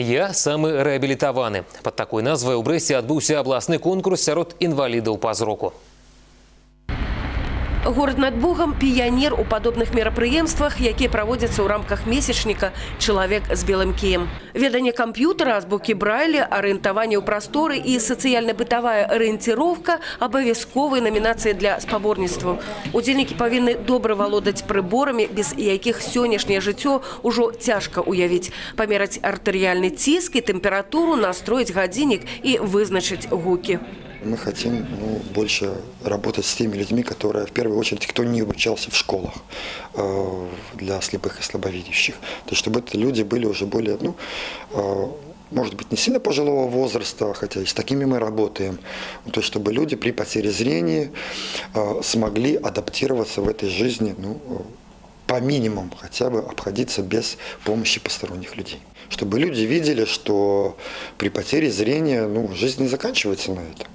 Я самы рэабілітаваны. Пад такой назвай у Брэсце адбыўся абласны конкурс сярод інвалідаў па зроку. Город над Богом – пионер у подобных мерапрыемствах, якія праводзяцца ў рамках месячніка «Чалавек з белым кіем». Веданне камп'ютара, азбукі Брайля, арыентаванне ў прасторы і сацыяльна-бытавая арыенціроўка – абавязковыя намінацыі для спаборніцтваў. Удзельнікі павінны добра валодаць прыборамі, без якіх сённяшняе жыццё ўжо цяжка уявіць. Памераць артэрыяльны ціск і тэмпературу, настроіць гадзіннік і вызначыць гукі. Мы хотим ну, больше работать с теми людьми, которые, в первую очередь, кто не обучался в школах э, для слепых и слабовидящих. То есть, чтобы это люди были уже более, ну, э, может быть, не сильно пожилого возраста, хотя и с такими мы работаем. То есть, чтобы люди при потере зрения э, смогли адаптироваться в этой жизни, ну, э, по минимуму хотя бы обходиться без помощи посторонних людей. Чтобы люди видели, что при потере зрения ну, жизнь не заканчивается на этом.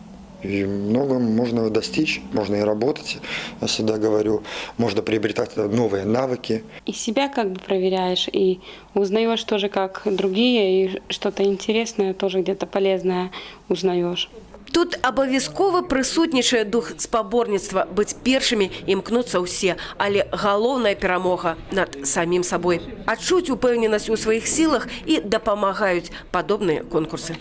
И много можно достичь, можно и работать, я всегда говорю, можно приобретать новые навыки. И себя как бы проверяешь, и узнаешь тоже как другие, и что-то интересное, тоже где-то полезное узнаешь. Тут абавязкова прысутнічае дух спаборніцтва быць першымі імкнуцца ўсе, але галоўная перамога над самім сабой. Адчуць упэўненасць у сваіх сілах і дапамагаюць падобныя конкурсы.